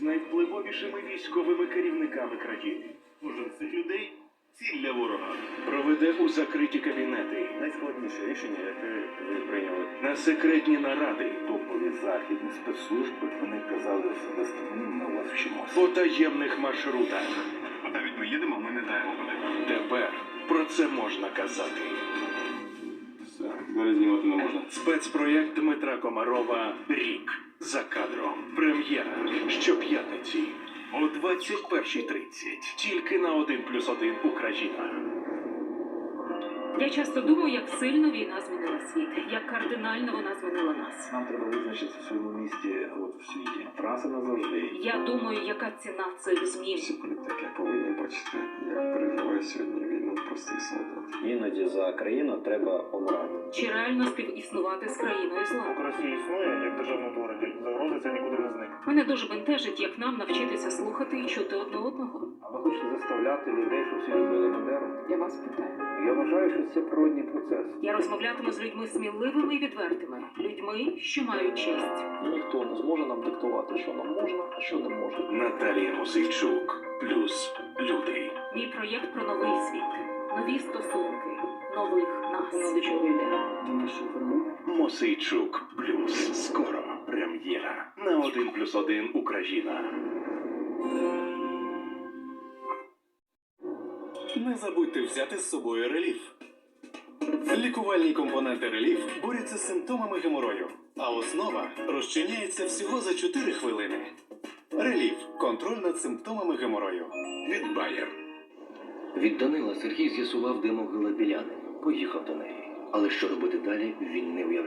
з найвпливовішими військовими керівниками країни. Кожен з цих людей ціль для ворога. Проведе у закриті кабінети Найскладніше рішення, яке ви прийняли. на секретні наради Топові західні спецслужби, вони казали особисто, ми на вас вчимося. по таємних маршрутах. Навіть ми їдемо, ми не знаємо куди. Тепер про це можна казати. Все, далі знімати не можна. Спецпроєкт Дмитра Комарова Рік за кадром. Прем'єра щоп'ятниці о 21.30. Тільки на 1 плюс 1 Україна. Я часто думаю, як сильно війна змінила світ, як кардинально вона змінила нас. Нам треба визначитися в своєму місті от в світі. Раз назавжди. Я думаю, яка ціна цих змін. Всі політики повинні бачити, як переживає сьогодні війну простий солдат. Іноді за країну треба помирати. Чи реально співіснувати з країною зла? Поки Росія існує як державне утворення, загрози це нікуди не зникне. Мене дуже бентежить, як нам навчитися слухати і чути одне одного. А ви хочете заставляти людей, щоб всі любили Бандеру? Я вас питаю. Я вважаю, що це природній процес. Я розмовлятиму з людьми сміливими і відвертими, людьми, що мають честь. Ніхто не зможе нам диктувати, що нам можна, а що не можна. Наталія Мосейчук плюс люди. Мій проєкт про новий світ, нові стосунки, нових нас. Мосейчук плюс скоро прем'єра на 1 плюс 1 Україна. Не забудьте взяти з собою реліф. Лікувальні компоненти реліф борються з симптомами геморою, а основа розчиняється всього за 4 хвилини. Реліф контроль над симптомами геморою. Від Байер. Від Данила Сергій з'ясував, де могила Біляни. Поїхав до неї. Але що робити далі, він не уявляв.